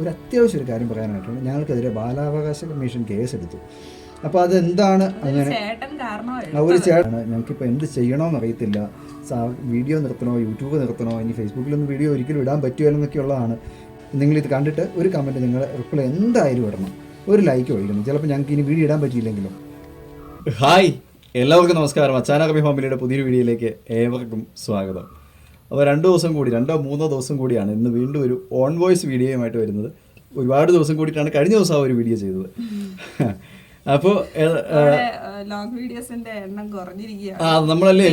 ഒരു അത്യാവശ്യം ഒരു കാര്യം പറയാനായിട്ടുണ്ട് ഞങ്ങൾക്കെതിരെ ബാലാവകാശ കമ്മീഷൻ കേസ് എടുത്തു അപ്പോൾ അതെന്താണ് അങ്ങനെ? ഒരു ചേട്ടൻ ഞങ്ങൾക്കിപ്പോൾ എന്ത് ചെയ്യണമെന്ന് അറിയത്തില്ല. വീഡിയോ നിർത്തണോ യൂട്യൂബ് നിർത്തണോ ഇനി ഫേസ്ബുക്കിലൊന്നും വീഡിയോ ഒരിക്കലും ഇടാൻ പറ്റുമല്ലെന്നൊക്കെയുള്ളതാണ് നിങ്ങളിത് കണ്ടിട്ട് ഒരു കമന്റ് നിങ്ങൾ റിപ്ലൈ എന്തായാലും ഇടണം. ഒരു ലൈക്ക് ഒഴിക്കണം. ചിലപ്പോൾ ഞങ്ങൾക്ക് ഇനി വീഡിയോ ഇടാൻ പറ്റിയില്ലെങ്കിലും. ഹായ് എല്ലാവർക്കും നമസ്കാരം. അച്ചാന കബി ഫാമിലിയുടെ പുതിയൊരു വീഡിയോയിലേക്ക് ഏവർക്കും സ്വാഗതം. അപ്പോൾ രണ്ട് ദിവസം കൂടി രണ്ടോ മൂന്നോ ദിവസം കൂടിയാണ് ഇന്ന് വീണ്ടും ഒരു ഓൺ വോയിസ് വീഡിയോയുമായിട്ട് വരുന്നത്. ഒരുപാട് ദിവസം കൂടിയിട്ടാണ് കഴിഞ്ഞ ദിവസം ആ ഒരു വീഡിയോ ചെയ്തത്. അപ്പോൾ ലോങ് വീഡിയോസിന്റെ എണ്ണം കുറഞ്ഞിരിക്കുകയാണ്. ആ നമ്മളല്ലേ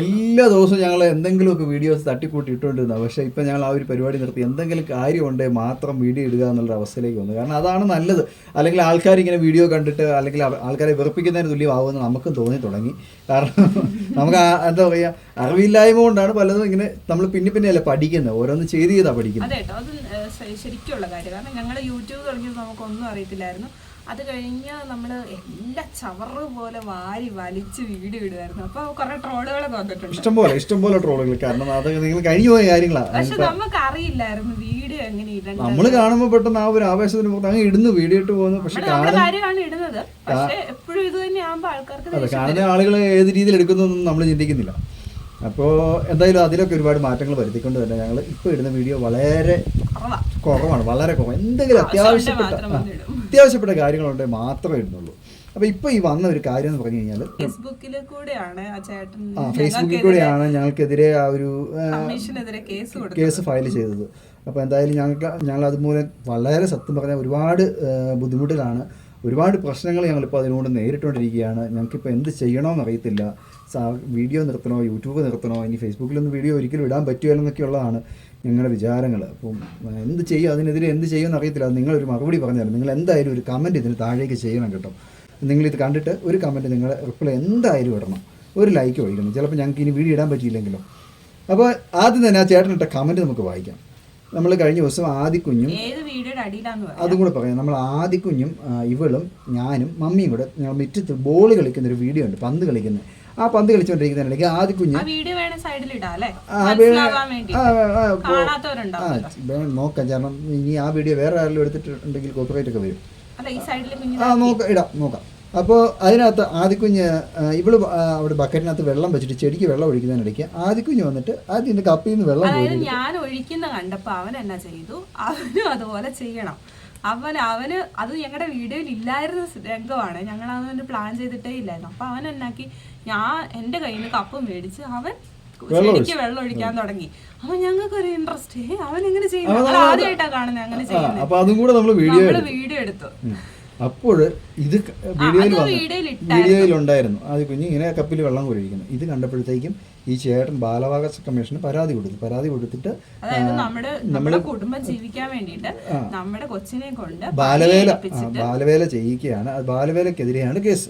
എല്ലാ- ദിവസവും ഞങ്ങൾ എന്തെങ്കിലുമൊക്കെ വീഡിയോസ് തട്ടിക്കൂട്ടി ഇട്ടുകൊണ്ടിരുന്നത് പക്ഷേ ഇപ്പം ഞങ്ങൾ ആ ഒരു പരിപാടി നിർത്തി. എന്തെങ്കിലും കാര്യമുണ്ടെങ്കിൽ മാത്രം വീഡിയോ ഇടുക എന്നുള്ള അവസ്ഥയിലേക്ക് വന്നു. കാരണം അതാണ് നല്ലത്. അല്ലെങ്കിൽ ആൾക്കാർ ഇങ്ങനെ വീഡിയോ കണ്ടിട്ട് അല്ലെങ്കിൽ ആൾക്കാരെ വെറുപ്പിക്കുന്നതിന് തുല്യമാവുമെന്ന് നമുക്കും തോന്നി തുടങ്ങി. കാരണം നമുക്ക് എന്താ പറയുക അറിവില്ലായ്മ കൊണ്ടാണ് പലതും ഇങ്ങനെ നമ്മൾ പിന്നെ പിന്നെ അല്ലേ പഠിക്കുന്നത്. ഓരോന്ന് ചെയ്ത് ചെയ്താ പഠിക്കുന്നത്. അതെ കേട്ടോ. അത് ശരിക്കുള്ള കാര്യം. കാരണം ഞങ്ങൾ യൂട്യൂബ് തുടങ്ങിയത് നമുക്കൊന്നും അറിയത്തില്ലായിരുന്നു. അത് കഴിഞ്ഞ് നമ്മൾ എല്ലാ ചവറ് പോലെ വാരി വലിച്ച് വീട് ഇടുമായിരുന്നു അപ്പൊ കുറെ ട്രോളുകളൊക്കെ വന്നിട്ടുണ്ട്. ഇഷ്ടംപോലെ ഇഷ്ടംപോലെ ട്രോളുകൾ. കാരണം അത് കഴിഞ്ഞു പോയ കാര്യങ്ങളാണ്. പക്ഷെ നമുക്ക് അറിയില്ലായിരുന്നു വീഡിയോ എങ്ങനെ ഇടണം നമ്മൾ കാണുമ്പോൾ പെട്ടെന്ന് ആ ഒരു ആവേശത്തിന് പുറത്ത് അങ്ങ് ഇടുന്നു വീഡിയോ ഇട്ട് പോകുന്നു. പക്ഷെ കാര്യമാണ് ഇടുന്നത്. പക്ഷെ എപ്പോഴും ഇത് തന്നെ ആകുമ്പോ ആൾക്കാർക്ക് കാരണം കാണുന്ന ആളുകൾ ഏത് രീതിയിൽ എടുക്കുന്നൊന്നും നമ്മൾ ചിന്തിക്കുന്നില്ല. അപ്പോൾ എന്തായാലും അതിലൊക്കെ ഒരുപാട് മാറ്റങ്ങൾ വരുത്തിക്കൊണ്ട് തന്നെ ഞങ്ങൾ ഇപ്പോൾ ഇടുന്ന വീഡിയോ വളരെ കുറവാ. കുറവാണ് വളരെ കുറവ് എന്തെങ്കിലും അത്യാവശ്യപ്പെട്ട. അത്യാവശ്യപ്പെട്ട കാര്യങ്ങളുണ്ടെങ്കിൽ മാത്രമേ ഇടുന്നുള്ളൂ. അപ്പൊ ഇപ്പൊ ഈ വന്ന ഒരു കാര്യം എന്ന് പറഞ്ഞു കഴിഞ്ഞാൽ ഫേസ്ബുക്കിൽ കൂടെയാണ് ആ ഫേസ്ബുക്കിൽ കൂടെയാണ് ഞങ്ങൾക്കെതിരെ ആ ഒരു കേസ് ഫയൽ ചെയ്തത്. അപ്പോൾ എന്തായാലും ഞങ്ങൾക്ക് ഞങ്ങൾ അതുമൂലം വളരെ സത്യം പറഞ്ഞാൽ ഒരുപാട് ബുദ്ധിമുട്ടിലാണ്. ഒരുപാട് പ്രശ്നങ്ങൾ ഞങ്ങളിപ്പോൾ അതിനോട് നേരിട്ടുകൊണ്ടിരിക്കുകയാണ്. ഞങ്ങൾക്കിപ്പോൾ എന്ത് ചെയ്യണമെന്ന് അറിയത്തില്ല. വീഡിയോ നിർത്തണോ യൂട്യൂബ് നിർത്തണോ ഇനി ഫേസ്ബുക്കിലൊന്നും വീഡിയോ ഒരിക്കലും ഇടാൻ പറ്റുമല്ലെന്നൊക്കെയുള്ളതാണ് ഞങ്ങളുടെ വിചാരങ്ങൾ. അപ്പം എന്ത് ചെയ്യും? അതിനെതിരെ എന്ത് ചെയ്യുമെന്ന് അറിയത്തില്ല അത് നിങ്ങളൊരു മറുപടി പറഞ്ഞാലും നിങ്ങൾ എന്തായാലും ഒരു കമന്റ് ഇതിന് താഴേക്ക് ചെയ്യണം കേട്ടോ. നിങ്ങളിത് കണ്ടിട്ട് ഒരു കമന്റ് നിങ്ങൾ റിപ്ലൈ എന്തായാലും ഇടണം. ഒരു ലൈക്ക് ഒഴിക്കണം. ചിലപ്പോൾ ഞങ്ങൾക്ക് ഇനി വീഡിയോ ഇടാൻ പറ്റിയില്ലെങ്കിലോ. അപ്പോൾ ആദ്യം തന്നെ ആ ചേട്ടനിട്ട കമന്റ് നമുക്ക് വായിക്കാം. നമ്മൾ കഴിഞ്ഞ ദിവസം ആദിക്കുഞ്ഞും അതും കൂടെ പറയാം. നമ്മൾ ആദിക്കുഞ്ഞും കുഞ്ഞും ഇവളും ഞാനും മമ്മിയും കൂടെ ഞങ്ങൾ മിറ്റത്ത് ബോൾ കളിക്കുന്ന ഒരു വീഡിയോ ഉണ്ട്. പന്ത് കളിക്കുന്നത് ആ പന്ത് കളിച്ചുകൊണ്ടിരിക്കുന്നതിനിടയ്ക്ക് ആദ്യ കുഞ്ഞ്. നോക്കാം. കാരണം ഇനി ആ വീഡിയോ വേറെ ആരെങ്കിലും എടുത്തിട്ടുണ്ടെങ്കിൽ കോപ്പറേറ്റ് ഒക്കെ വരും. ആ നോക്കാം ഇടാം നോക്കാം. അപ്പോൾ അതിനകത്ത് ആദിക്കുഞ്ഞ് ഇവൾ അവിടെ ബക്കറ്റിനകത്ത് വെള്ളം വെച്ചിട്ട് ചെടിക്ക് വെള്ളം ഒഴിക്കുന്നതിനിടയ്ക്ക് ആദിക്കുഞ്ഞ് വന്നിട്ട് ആദ്യം എന്റെ കപ്പിൽ നിന്ന് വെള്ളം ഞാൻ ഒഴിക്കുന്ന കണ്ടപ്പോ അവൻ എന്നാ ചെയ്തു? അവനും അതുപോലെ ചെയ്യണം. അവൻ അവന് അത് ഞങ്ങളുടെ വീഡിയോയിൽ ഇല്ലായിരുന്ന രംഗമാണ്. ഞങ്ങൾ അതൊന്ന് പ്ലാൻ ചെയ്തിട്ടേ ഇല്ലായിരുന്നു. അപ്പൊ അവൻ എന്നാക്കി ഞാൻ എന്റെ കയ്യിൽ നിന്ന് കപ്പ് മേടിച്ച് അവൻ ചെടിക്ക് വെള്ളം ഒഴിക്കാൻ തുടങ്ങി. അപ്പൊ ഞങ്ങൾക്ക് ഒരു ഇൻട്രസ്റ്റ് അവൻ എങ്ങനെ ചെയ്യുന്നു. ആദ്യമായിട്ടാണ് ആദ്യമായിട്ടാ കാണുന്നത് അങ്ങനെ ചെയ്യുന്നത് വീഡിയോ എടുത്തു. അപ്പോൾ ഇത് വീഡിയോയിൽ ഉണ്ടായിരുന്നു അത് കുഞ്ഞ് ഇങ്ങനെ കപ്പിൽ വെള്ളം കുഴിക്കുന്നു. ഇത് കണ്ടപ്പോഴത്തേക്കും ഈ ചേട്ടൻ ബാലാവകാശ കമ്മീഷന് പരാതി കൊടുത്തു. പരാതി കൊടുത്തിട്ട് നമ്മുടെ കുടുംബം ജീവിക്കാൻ വേണ്ടിയിട്ട് നമ്മുടെ കൊച്ചിനെ കൊണ്ട് ബാലവേല ബാലവേല ചെയ്യിക്കുകയാണ്. ബാലവേലക്കെതിരെയാണ് കേസ്.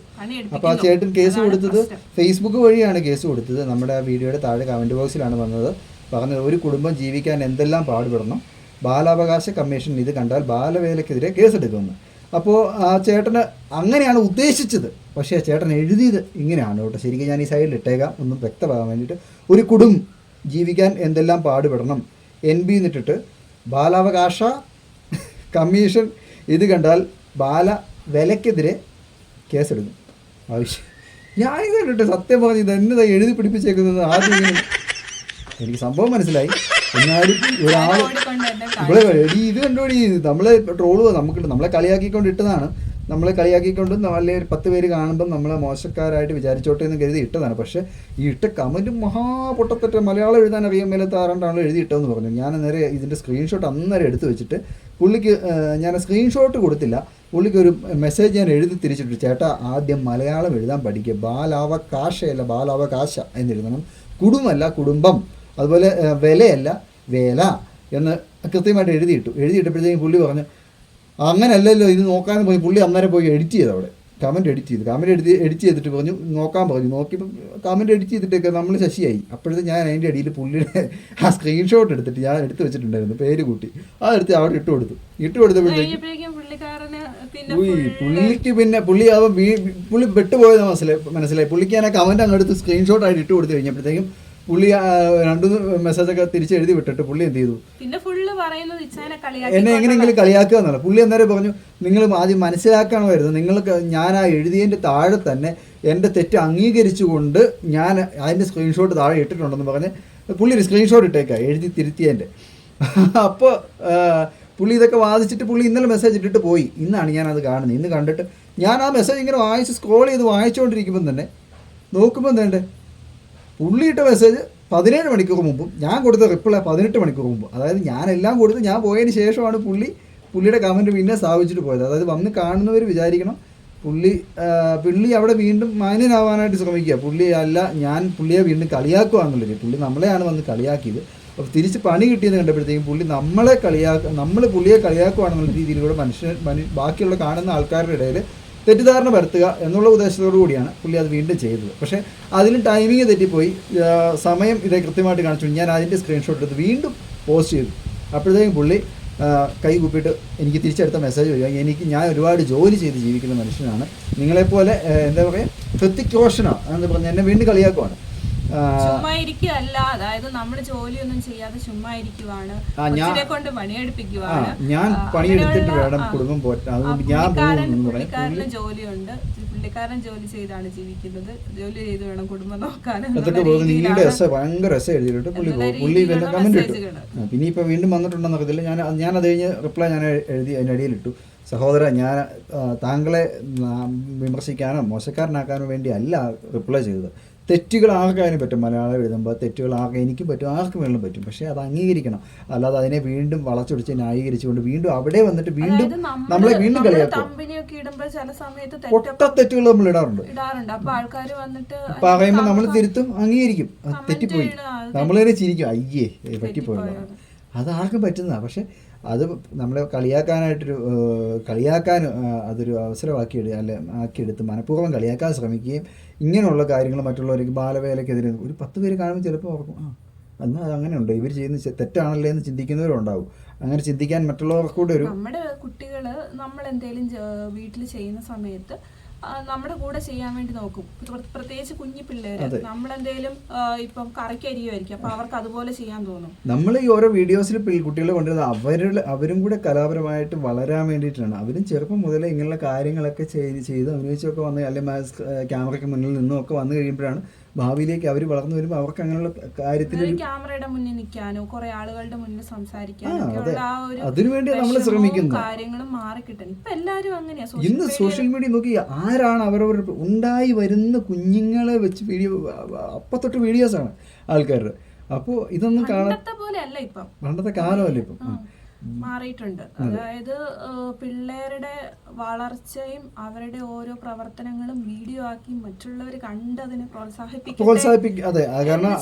അപ്പൊ അപ്പോൾ ആ ചേട്ടൻ കേസ് കൊടുത്തത് ഫേസ്ബുക്ക് വഴിയാണ് കേസ് കൊടുത്തത്. നമ്മുടെ ആ വീഡിയോയുടെ താഴെ കമന്റ് ബോക്സിലാണ് വന്നത്. പറഞ്ഞത് ഒരു കുടുംബം ജീവിക്കാൻ എന്തെല്ലാം പാടുപെടണം? ബാലാവകാശ കമ്മീഷൻ ഇത് കണ്ടാൽ ബാലവേലക്കെതിരെ കേസെടുക്കുമെന്ന് അപ്പോൾ ആ ചേട്ടന് അങ്ങനെയാണ് ഉദ്ദേശിച്ചത്. പക്ഷേ ചേട്ടൻ എഴുതിയത് ഇങ്ങനെയാണ് കേട്ടോ. ശരിക്കും ഞാൻ ഈ സൈഡിൽ ഇട്ടേക്കാം. ഒന്നും വ്യക്തമാകാൻ വേണ്ടിയിട്ട് ഒരു കുടും ജീവിക്കാൻ എന്തെല്ലാം പാടുപെടണം. എൻ ബി എന്നിട്ടിട്ട് ബാലാവകാശ കമ്മീഷൻ ഇത് കണ്ടാൽ ബാല വിലക്കെതിരെ കേസെടുക്കും. ആവശ്യം ഞാൻ ഇത് കണ്ടിട്ട് സത്യം പറഞ്ഞ് ഇത് എന്നതാ എഴുതി പിടിപ്പിച്ചേക്കുന്നത് ആദ്യം എനിക്ക് സംഭവം മനസ്സിലായി. എന്നാലും ഒരാൾ ഇവിടെ എടി ഇത് കണ്ടോടി നമ്മളെ ട്രോൾ നമുക്ക് നമ്മളെ കളിയാക്കിക്കൊണ്ട് ഇട്ടതാണ്. നമ്മളെ കളിയാക്കിക്കൊണ്ട് നല്ല ഒരു പത്ത് പേര് കാണുമ്പോൾ നമ്മളെ മോശക്കാരായിട്ട് വിചാരിച്ചോട്ടെ എന്ന് കരുതി ഇട്ടതാണ്. പക്ഷെ ഈ ഇട്ട കമന്റ് മഹാപൊട്ടത്തറ്റ മലയാളം എഴുതാൻ അറിയാൻ മേലത്തെ ആറാണ്ടാണല്ലോ എഴുതിയിട്ടെന്ന് പറഞ്ഞു. ഞാൻ നേരെ ഇതിന്റെ സ്ക്രീൻഷോട്ട് അന്നേരം എടുത്തു വെച്ചിട്ട് പുള്ളിക്ക് ഞാൻ സ്ക്രീൻഷോട്ട് കൊടുത്തില്ല. പുള്ളിക്ക് ഒരു മെസ്സേജ് ഞാൻ എഴുതി തിരിച്ചിട്ടു. ചേട്ടാ ആദ്യം മലയാളം എഴുതാൻ പഠിക്കുക ബാലാവകാശയല്ല ബാലാവകാശ എന്നെഴുതണം കുടുംബമല്ല കുടുംബം. അതുപോലെ വിലയല്ല. വേല എന്ന് കൃത്യമായിട്ട് എഴുതിയിട്ടു. എഴുതിയിട്ടപ്പോഴത്തേക്കും പുള്ളി പറഞ്ഞു അങ്ങനല്ലല്ലോ ഇത് നോക്കാൻ പോയി. പുള്ളി അന്നേരം പോയി എഡിറ്റ് ചെയ്ത് അവിടെ. കമന്റ് എഡിറ്റ് ചെയ്തു. കമന്റ് എഡിറ്റ് എഡിറ്റ് ചെയ്തിട്ട് പറഞ്ഞു നോക്കാൻ പറഞ്ഞു. നോക്കിയപ്പോൾ കമന്റ് എഡിറ്റ് ചെയ്തിട്ടൊക്കെ നമ്മൾ ശശിയായി. അപ്പോഴത്തെ ഞാൻ അതിന്റെ അടിയിൽ പുള്ളിയുടെ ആ സ്ക്രീൻഷോട്ട് എടുത്തിട്ട് ഞാൻ എടുത്ത് വെച്ചിട്ടുണ്ടായിരുന്നു പേര് കൂട്ടി. അതെടുത്ത് അവിടെ ഇട്ട് കൊടുത്തു. ഇട്ട് കൊടുത്തപ്പോഴത്തേക്കും പുള്ളിക്ക് പിന്നെ പുള്ളി ആവുമ്പോൾ പുള്ളി പെട്ടുപോയത് മനസ്സിലായി മനസ്സിലായി. പുള്ളിക്ക് ഞാൻ ആ കമന്റ് അങ്ങ് എടുത്ത് സ്ക്രീൻഷോട്ട് ആയിട്ട് ഇട്ട് കൊടുത്തു കഴിഞ്ഞപ്പോഴത്തേക്കും പുള്ളി രണ്ടു മെസ്സേജ് ഒക്കെ തിരിച്ച് എഴുതി വിട്ടിട്ട് പുള്ളി എന്ത് ചെയ്തു? പിന്നെ ഫുള്ള് പറയുന്നത് എന്നെ എങ്ങനെയെങ്കിലും കളിയാക്കുക എന്നല്ല പുള്ളി അന്നേരം പറഞ്ഞു നിങ്ങൾ ആദ്യം മനസ്സിലാക്കണം വരുന്നത് നിങ്ങൾക്ക് ഞാൻ ആ എഴുതിയതിന്റെ താഴെ തന്നെ എന്റെ തെറ്റ് അംഗീകരിച്ചുകൊണ്ട് ഞാൻ അതിന്റെ സ്ക്രീൻഷോട്ട് താഴെ ഇട്ടിട്ടുണ്ടെന്ന് പറഞ്ഞ് പുള്ളി ഒരു സ്ക്രീൻഷോട്ട് ഇട്ടേക്കാം എഴുതി തിരുത്തിയതിന്റെ അപ്പോൾ പുള്ളി ഇതൊക്കെ വാദിച്ചിട്ട് പുള്ളി ഇന്നലെ മെസ്സേജ് ഇട്ടിട്ട് പോയി. ഇന്നാണ് ഞാനത് കാണുന്നത്. ഇന്ന് കണ്ടിട്ട് ഞാൻ ആ മെസ്സേജ് ഇങ്ങനെ വായിച്ച് സ്ക്രോൾ ചെയ്ത് വായിച്ചുകൊണ്ടിരിക്കുമ്പം തന്നെ നോക്കുമ്പോൾ എന്തേണ്ടേ പുള്ളിയിട്ട മെസ്സേജ് പതിനേഴ് മണിക്കൂർ മുമ്പും ഞാൻ കൊടുത്ത റിപ്ലൈ പതിനെട്ട് മണിക്കൂർ മുമ്പ്. അതായത് ഞാൻ എല്ലാം കൊടുത്ത് ഞാൻ പോയതിന് ശേഷമാണ് പുള്ളി പുള്ളിയുടെ കമന്റ് പിന്നെ സ്ഥാപിച്ചിട്ട് പോയത്. അതായത് വന്ന് കാണുന്നവർ വിചാരിക്കണം പുള്ളി പുള്ളി അവിടെ വീണ്ടും മാന്യനാവാനായിട്ട് ശ്രമിക്കുക. പുള്ളി അല്ല ഞാൻ പുള്ളിയെ വീണ്ടും കളിയാക്കുക എന്നുള്ളത്. പുള്ളി നമ്മളെയാണ് വന്ന് കളിയാക്കിയത്. അപ്പോൾ തിരിച്ച് പണി കിട്ടിയെന്ന് കണ്ടപ്പോഴത്തേക്കും പുള്ളി നമ്മളെ കളിയാക്കുക നമ്മൾ പുള്ളിയെ കളിയാക്കുകയാണെന്നുള്ള രീതിയിലൂടെ മനുഷ്യൻ മനു ബാക്കിയുള്ള കാണുന്ന ആൾക്കാരുടെ ഇടയിൽ തെറ്റിദ്ധാരണ വരുത്തുക എന്നുള്ള ഉദ്ദേശത്തോടു കൂടിയാണ് പുള്ളി അത് വീണ്ടും ചെയ്തത്. പക്ഷേ അതിന് ടൈമിങ് തെറ്റിപ്പോയി. സമയം ഇതേ കൃത്യമായിട്ട് കാണിച്ചു. ഞാൻ അതിന്റെ സ്ക്രീൻഷോട്ട് എടുത്ത് വീണ്ടും പോസ്റ്റ് ചെയ്തു. അപ്പോഴത്തേക്കും പുള്ളി കൈ കൂപ്പിയിട്ട് എനിക്ക് തിരിച്ചെടുത്ത മെസ്സേജ് വരിക. എനിക്ക് ഞാൻ ഒരുപാട് ജോലി ചെയ്ത് ജീവിക്കുന്ന മനുഷ്യനാണ്. നിങ്ങളെപ്പോലെ എന്താ പറയുക ഹൃത്തിക് റോഷനാണ് എന്ന് പറഞ്ഞ് എന്നെ വീണ്ടും കളിയാക്കുവാണ്. ചുമ്മാ ഇരിക്കുകയല്ല അതായത് നമ്മൾ ജോലിയൊന്നും ചെയ്യാതെ ചുമ്മാ ഇരിക്കുവാണ് ഞാൻ- കൊച്ചിനെ കൊണ്ട് പണിയെടുപ്പിക്കുവാണ്. ഞാൻ പണിയെടുത്തിട്ട് വേണം കുടുംബം പോറ്റാൻ അതുകൊണ്ട് ഞാൻ പുള്ളിക്കാരന് ജോലിയുണ്ട്. പുള്ളിക്കാരൻ ജോലി ചെയ്താണ് ജീവിക്കുന്നത്. ജോലി ചെയ്ത് വേണം കുടുംബം എസ് ഭയങ്കര എഴുതിയിട്ടുണ്ട്. പുള്ളി കമന്റ് ഇട്ടു. പിന്നെ ഇപ്പൊ വീണ്ടും വന്നിട്ടുണ്ടെന്ന് അറിയത്തില്ല. ഞാൻ ഞാൻ അത് കഴിഞ്ഞ് റിപ്ലൈ ഞാൻ എഴുതി അതിന്റെ സഹോദര ഞാൻ താങ്കളെ വിമർശിക്കാനോ മോശക്കാരനാക്കാനോ വേണ്ടി അല്ല റിപ്ലൈ ചെയ്തത്. തെറ്റുകൾ ആർക്കാനും പറ്റും. മലയാളം എഴുതുമ്പോൾ തെറ്റുകൾ ആർക്കും എനിക്കും പറ്റും ആർക്കും വേണം പറ്റും. പക്ഷേ അത് അംഗീകരിക്കണം. അല്ലാതെ അതിനെ വീണ്ടും വളച്ചൊടിച്ച് ന്യായീകരിച്ചുകൊണ്ട് വീണ്ടും അവിടെ വന്നിട്ട് വീണ്ടും നമ്മളെ വീണ്ടും കളിയാക്കും. പൊട്ട തെറ്റുകൾ നമ്മൾ ഇടാറുണ്ട്. പറയുമ്പോൾ നമ്മൾ തിരുത്തും അംഗീകരിക്കും. തെറ്റിപ്പോയി. നമ്മൾ തന്നെ ചിരിക്കും. അയ്യേ പറ്റിപ്പോയി. അത് ആർക്കും പറ്റുന്നതാണ് പക്ഷെ അത് നമ്മളെ കളിയാക്കാനായിട്ടൊരു കളിയാക്കാൻ അതൊരു അവസരമാക്കി അല്ലെ ആക്കിയെടുത്ത് മനഃപൂർവം കളിയാക്കാൻ ശ്രമിക്കുകയും ഇങ്ങനെയുള്ള കാര്യങ്ങൾ മറ്റുള്ളവർക്ക് ബാലവേലക്കെതിരെ ഒരു പത്ത് പേര് കാണുമ്പോൾ ചിലപ്പോൾ ഓർക്കും ആ എന്നാൽ അത് അങ്ങനെയുണ്ട്? ഇവർ ചെയ്യുന്ന തെറ്റാണല്ലേ എന്ന് ചിന്തിക്കുന്നവരുണ്ടാവും. അങ്ങനെ ചിന്തിക്കാൻ മറ്റുള്ളവർക്ക് കൂടെ ഒരു നമ്മുടെ കുട്ടികൾ നമ്മൾ എന്തേലും വീട്ടിൽ ചെയ്യുന്ന സമയത്ത് നമ്മുടെ കൂടെ ചെയ്യാൻ വേണ്ടി നോക്കും. പ്ര- പ്രത്യേകിച്ച് കുഞ്ഞു പിള്ളേര്. നമ്മളെന്തേലും ഇപ്പം കറിക്ക് അരിയുമായിരിക്കും അപ്പൊ അവർക്ക് അതുപോലെ ചെയ്യാൻ തോന്നും. നമ്മൾ ഈ ഓരോ വീഡിയോസിൽ കുട്ടികളെ കൊണ്ടുവരുന്നത് അവരുടെ അവരും കൂടെ കലാപരമായിട്ട് വളരാൻ വേണ്ടിയിട്ടാണ്. അവരും ചെറുപ്പം മുതലേ ഇങ്ങനെയുള്ള കാര്യങ്ങളൊക്കെ ചെയ്ത് ചെയ്ത് അഭിനയിച്ചൊക്കെ വന്ന് അല്ലെങ്കിൽ ക്യാമറയ്ക്ക് മുന്നിൽ നിന്നും ഒക്കെ വന്നു കഴിയുമ്പോഴാണ് ഭാവിയിലേക്ക് അവർ വളർന്നു വരുമ്പോൾ അവർക്ക് അങ്ങനെയുള്ള കാര്യത്തിൽ ക്യാമറയുടെ മുന്നിൽ നിൽക്കാനോ കുറെ ആളുകളുടെ മുന്നിൽ സംസാരിക്കാനോ ആ, ഒക്കെ അതെ. ഉള്ള ആ ഒരു അതിനുവേണ്ടിയാ നമ്മൾ വിഷമവും കാര്യങ്ങളും മാറിക്കിട്ടാൻ ഇപ്പൊ എല്ലാരും അങ്ങനെയാ. ഇന്ന് സോഷ്യൽ മീഡിയ നോക്കി ആരാണ് അവരവർ ഉണ്ടായി വരുന്ന കുഞ്ഞുങ്ങളെ വെച്ച് വീഡിയോ അപ്പത്തൊട്ട് വീഡിയോസാണ് ആൾക്കാരുടെ. അപ്പോൾ ഇതൊന്നും കാണാൻ പണ്ടത്തെ കാലമല്ല ഇപ്പം. മാറിയിട്ടുണ്ട്. അതായത് പിള്ളേരുടെ വളർച്ചയും അവരുടെ ഓരോ പ്രവർത്തനങ്ങളും വീഡിയോ ആക്കി മറ്റുള്ളവർ കണ്ട് അതിനെ പ്രോത്സാഹിപ്പിക്കും പ്രോത്സാഹിപ്പിക്കുക അതെ കാരണം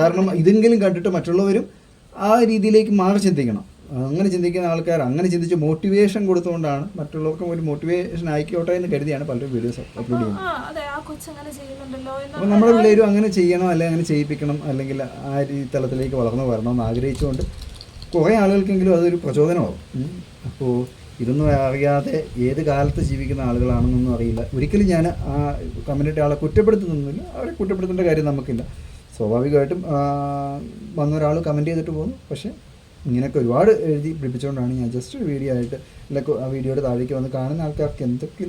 കാരണം ഇതെങ്കിലും കണ്ടിട്ട് മറ്റുള്ളവരും ആ രീതിയിലേക്ക് മാറി ചിന്തിക്കണം. അങ്ങനെ ചിന്തിക്കുന്ന ആൾക്കാർ അങ്ങനെ ചിന്തിച്ച് മോട്ടിവേഷൻ കൊടുത്തുകൊണ്ടാണ് മറ്റുള്ളവർക്കും ഒരു മോട്ടിവേഷൻ ആയിക്കോട്ടെ എന്ന് കരുതിയാണ് പലരും വീഡിയോസ് അപ്ലോഡ് ചെയ്യുന്നത് അപ്പോൾ നമ്മുടെ പിള്ളേരും അങ്ങനെ ചെയ്യണം അല്ലെങ്കിൽ അങ്ങനെ ചെയ്യിപ്പിക്കണം അല്ലെങ്കിൽ ആ രീതി തലത്തിലേക്ക് വളർന്നു വരണം എന്ന് ആഗ്രഹിച്ചുകൊണ്ട് കുറേ ആളുകൾക്കെങ്കിലും അതൊരു പ്രചോദനമാകും അപ്പോൾ ഇതൊന്നും അറിയാതെ ഏത് കാലത്ത് ജീവിക്കുന്ന ആളുകളാണെന്നൊന്നും അറിയില്ല. ഒരിക്കലും ഞാൻ ആ കമ്മ്യൂണിറ്റി ആളെ കുറ്റപ്പെടുത്തുന്നില്ല അവരെ കുറ്റപ്പെടുത്തേണ്ട കാര്യം നമുക്കില്ല. സ്വാഭാവികമായിട്ടും വന്ന ഒരാൾ കമന്റ് ചെയ്തിട്ട് പോകുന്നു പക്ഷേ ഇങ്ങനെയൊക്കെ ഒരുപാട് എഴുതി പിടിപ്പിച്ചുകൊണ്ടാണ് ഞാൻ ജസ്റ്റ് ഒരു വീഡിയോ ആയിട്ട് അല്ല ആ വീഡിയോയുടെ താഴേക്ക് വന്ന് കാണുന്ന ആൾക്കാർക്ക് എന്തൊക്കെ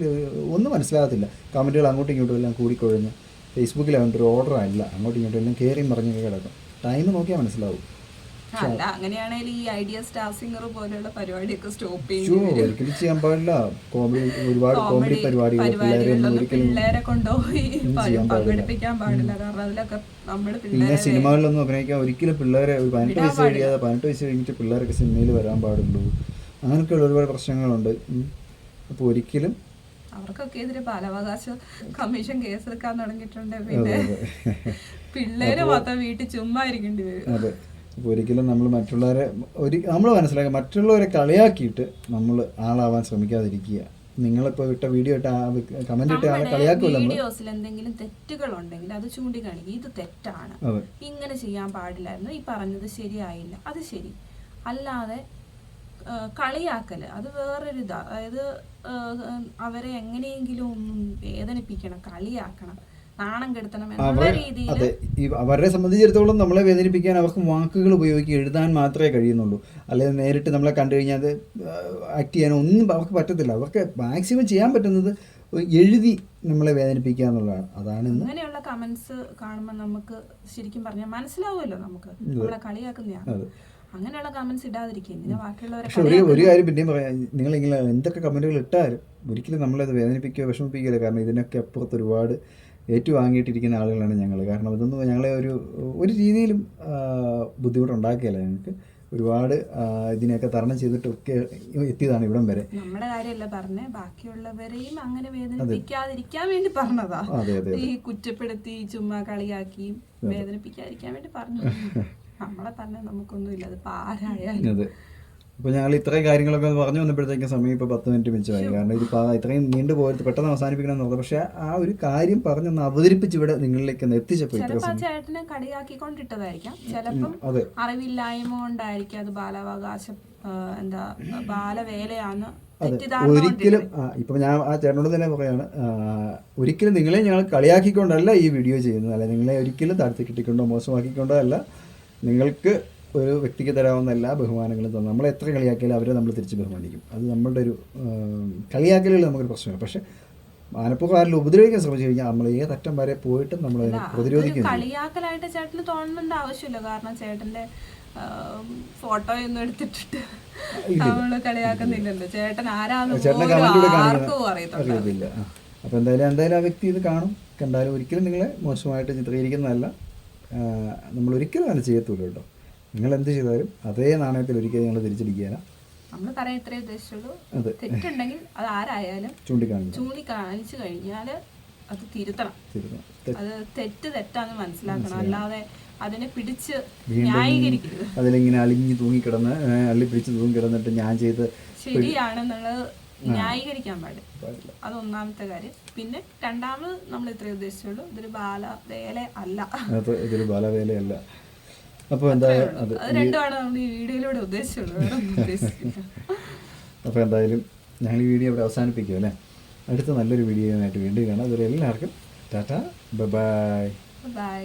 ഒന്നും മനസ്സിലാകത്തില്ല. കമന്റുകൾ അങ്ങോട്ടും ഇങ്ങോട്ടും എല്ലാം കൂടിക്കൊഴിഞ്ഞ് ഫേസ്ബുക്കിൽ അവന്റെ ഒരു ഓർഡർ അല്ല അങ്ങോട്ടും ഇങ്ങോട്ടും എല്ലാം കയറിയും പറഞ്ഞൊക്കെ കിടക്കും. ടൈം നോക്കിയാൽ മനസ്സിലാവും. അല്ല അങ്ങനെയാണെങ്കിൽ ഈ ഐഡിയ സ്റ്റാർ സിംഗർ പോലെയുള്ള പരിപാടിയൊക്കെ സ്റ്റോപ്പ് ഒരിക്കലും ചെയ്യാൻ പാടില്ല. കോമഡി ഒരുപാട് കോമഡി പരിപാടികൾ പിള്ളേരെ കൊണ്ടുപോയി പാടില്ല. പങ്കെടുപ്പിക്കാൻ പാടില്ല. കാരണം അതിലൊക്കെ നമ്മുടെ പിന്നെ സിനിമകളിലൊന്നും അഭിനയിക്കാൻ ഒരിക്കലും പിള്ളേരെ പതിനെട്ട് വയസ്സ് കഴിയാതെ പതിനെട്ട് വയസ്സ് കഴിഞ്ഞിട്ട് പിള്ളേരൊക്കെ സിനിമയിൽ വരാൻ പാടുള്ളൂ. അങ്ങനെയൊക്കെയുള്ള ഒരുപാട് പ്രശ്നങ്ങളുണ്ട്. അപ്പോൾ ഒരിക്കലും അവർക്കൊക്കെ എതിരെ ബാലാവകാശ കമ്മീഷൻ കേസ് എടുക്കാൻ തുടങ്ങിയിട്ടുണ്ട് പിന്നെ. പിള്ളേര് മാത്രം വീട്ടിൽ ചുമ്മാ ഇരിക്കേണ്ടി വരും. അപ്പോൾ ഒരിക്കലും നമ്മൾ മറ്റുള്ളവരെ ഒരു നമ്മൾ മനസ്സിലാക്കുക മറ്റുള്ളവരെ കളിയാക്കിയിട്ട് നമ്മൾ ആളാവാൻ ശ്രമിക്കാതിരിക്കുക. നിങ്ങളിപ്പോൾ ഇട്ട വീഡിയോ ഇട്ട കമന്റ് ഇട്ട ആളെ കളിയാക്കുമല്ലോ വീഡിയോസിൽ എന്തെങ്കിലും തെറ്റുകൾ ഉണ്ടെങ്കിൽ അത് ചൂണ്ടിക്കാണിക്കും ഇത് തെറ്റാണ്. ഇങ്ങനെ ചെയ്യാൻ പാടില്ലായിരുന്നു. ഈ പറഞ്ഞത് ശരിയായില്ല. അത് ശരി. അല്ലാതെ കളിയാക്കൽ അത് വേറൊരു ഇതാ അതായത് അവരെ എങ്ങനെയെങ്കിലും ഒന്ന് വേദനിപ്പിക്കണം കളിയാക്കണം. നാണം കെടുത്തണം എന്നുള്ള രീതിയിൽ അതെ ഈ അവരെ സംബന്ധിച്ചിടത്തോളം നമ്മളെ വേദനിപ്പിക്കാൻ അവർക്ക് വാക്കുകൾ ഉപയോഗിക്കുക എഴുതാൻ മാത്രമേ കഴിയുന്നുള്ളൂ. അല്ലെങ്കിൽ നേരിട്ട് നമ്മളെ കണ്ടു കഴിഞ്ഞാൽ അത് ആക്ട് ചെയ്യാനോ ഒന്നും അവർക്ക് പറ്റത്തില്ല. അവർക്ക് മാക്സിമം ചെയ്യാൻ പറ്റുന്നത് എഴുതി നമ്മളെ വേദനിപ്പിക്കുക എന്നുള്ളതാണ്. അതാണ് അങ്ങനെയുള്ള കമന്റ്സ് കാണുമ്പോൾ നമുക്ക് ശരിക്കും പറഞ്ഞാൽ മനസ്സിലാവുമല്ലോ നമുക്ക്. നമ്മളെ കളിയാക്കുന്നതാണ് അങ്ങനെയുള്ള കമന്റ്സ് ഇടാതിരിക്കും പക്ഷെ ഒരു ഒരു കാര്യം പിന്നെയും പറയാം. നിങ്ങൾ ഇങ്ങനെ എന്തൊക്കെ കമന്റുകൾ ഇട്ടാലും ഒരിക്കലും നമ്മളത് വേദനിപ്പിക്കുകയോ വിഷമിപ്പിക്കുകയില്ല കാരണം ഇതിനൊക്കെ അപ്പുറത്ത് ഒരുപാട് ഏറ്റുവാങ്ങിയിട്ടിരിക്കുന്ന ആളുകളാണ് ഞങ്ങൾ കാരണം ഇതൊന്നും ഞങ്ങളെ ഒരു ഒരു രീതിയിലും ബുദ്ധിമുട്ടുണ്ടാക്കിയല്ല ഞങ്ങൾക്ക്. ഒരുപാട് ഇതിനെയൊക്കെ തരണം ചെയ്തിട്ടൊക്കെ എത്തിയതാണ് ഇവിടം വരെ. നമ്മുടെ കാര്യമല്ല പറഞ്ഞേ. ബാക്കിയുള്ളവരെയും അങ്ങനെ വേദനിപ്പിക്കാതിരിക്കാൻ വേണ്ടി പറഞ്ഞതാ. ഈ കുറ്റപ്പെടുത്തി ചുമ്മാ കളിയാക്കി വേദനിപ്പിക്കാതിരിക്കാൻ വേണ്ടി പറഞ്ഞു. നമ്മളെ തന്നെ നമുക്കൊന്നുമില്ല. അത് ആരായാലും. അപ്പോൾ ഞങ്ങൾ ഇത്രയും കാര്യങ്ങളൊക്കെ പറഞ്ഞു വന്നപ്പോഴത്തേക്കും സമയം ഇപ്പോൾ പത്ത് മിനിറ്റ് മിച്ചമായി. കാരണം ഇതിപ്പോൾ ഇത്രയും നീണ്ടു പോയത് പെട്ടെന്ന് അവസാനിപ്പിക്കണം എന്നുള്ളത് പക്ഷേ ആ ഒരു കാര്യം പറഞ്ഞൊന്ന് അവതരിപ്പിച്ച് ഇവിടെ നിങ്ങളിലേക്ക് ഒന്ന് എത്തിച്ചപ്പോൾ ഇത്ര ചിലപ്പോ ആ ചേട്ടനെ കളിയാക്കിക്കൊണ്ടിട്ടതായിരിക്കാം. ചിലപ്പം അറിവില്ലായ്മ കൊണ്ടായിരിക്കും അത് ബാലാവകാശം എന്താ ബാലവേലയാന്ന് ഒരിക്കലും ഇപ്പൊ ഞാൻ ആ ചേട്ടനോട് തന്നെ പറയാണ് ഒരിക്കലും നിങ്ങളെ ഞങ്ങൾ കളിയാക്കിക്കൊണ്ടല്ല ഈ വീഡിയോ ചെയ്യുന്നത്. അല്ല നിങ്ങളെ ഒരിക്കലും താഴ്ത്തി കിട്ടിക്കൊണ്ടോ മോശമാക്കിക്കൊണ്ടോ അല്ല. നിങ്ങൾക്ക് ഒരു വ്യക്തിക്ക് തരാവുന്ന എല്ലാ ബഹുമാനങ്ങളും തന്നെ. നമ്മൾ എത്ര കളിയാക്കിയാലും അവരെ നമ്മൾ തിരിച്ച് ബഹുമാനിക്കും. അത് നമ്മളുടെ ഒരു കളിയാക്കലുകൾ നമുക്കൊരു പ്രശ്നമാണ് പക്ഷേ മാനപ്പുകാരിൽ ഉപദ്രവിക്കാൻ ശ്രമിച്ചു കഴിഞ്ഞാൽ നമ്മൾ ഏതറ്റം വരെ പോയിട്ടും നമ്മൾ അതിനെ പ്രതിരോധിക്കും. കളിയാക്കലായിട്ട് ചേട്ടന് തോന്നേണ്ട ആവശ്യമില്ല. കാരണം ചേട്ടന്റെ ഫോട്ടോ ഒന്നും എടുത്തിട്ടിട്ട് നമ്മൾ കളിയാക്കുന്നില്ലല്ലോ. ചേട്ടൻ ആരാന്ന് അറിയത്തില്ല. എന്തായാലും എന്തായാലും ആ വ്യക്തി ഇത് കാണും. കണ്ടാലും ഒരിക്കലും നിങ്ങളെ മോശമായിട്ട് ചിത്രീകരിക്കുന്നതല്ല. നമ്മൾ ഒരിക്കലും അങ്ങനെ ചെയ്യത്തുള്ളൂ കേട്ടോ. നിങ്ങൾ എന്ത് ചെയ്താലും അതേ നാണയത്തിൽ ഒരിക്കലും നിങ്ങൾ തിരിച്ചടിക്കുകയില്ല നമ്മൾ പറയാൻ ഇത്രേ ഉദ്ദേശിച്ചുള്ളൂ. അതെ. തെറ്റുണ്ടെങ്കിൽ അത് ആരായാലും ചൂണ്ടിക്കാണിച്ചു ചൂണ്ടിക്കാണിച്ചു കഴിഞ്ഞാൽ അത് തിരുത്തണം. അത് തെറ്റ് തെറ്റാന്ന് മനസ്സിലാക്കണം. അല്ലാതെ അതിനെ പിടിച്ച് ന്യായീകരിക്കരുത്. അതിലിങ്ങനെ അലിഞ്ഞു തൂങ്ങിക്കിടന്ന് അള്ളി പിടിച്ച് തൂങ്ങിക്കിടന്നിട്ട് ഞാൻ ചെയ്ത് ശരിയാണെന്നുള്ളത് ന്യായീകരിക്കാൻ പാടില്ല. അത് ഒന്നാമത്തെ കാര്യം. പിന്നെ രണ്ടാമത് നമ്മൾ ഇത്രേ ഉദ്ദേശിച്ചുള്ളൂ. ഇതൊരു ബാലവേല അല്ല ഇതൊരു ബാലവേലയല്ല. അപ്പോൾ എന്തായാലും അത് വീഡിയോയിലൂടെ ഉദ്ദേശിച്ചുള്ളൂ. അപ്പോൾ എന്തായാലും ഞങ്ങൾ ഈ വീഡിയോ ഇവിടെ അവസാനിപ്പിക്കും അല്ലേ? അടുത്ത നല്ലൊരു വീഡിയോയുമായിട്ട് വീണ്ടും കാണാം. അതുവരെ എല്ലാവർക്കും ടാറ്റ ബൈ. ബൈ.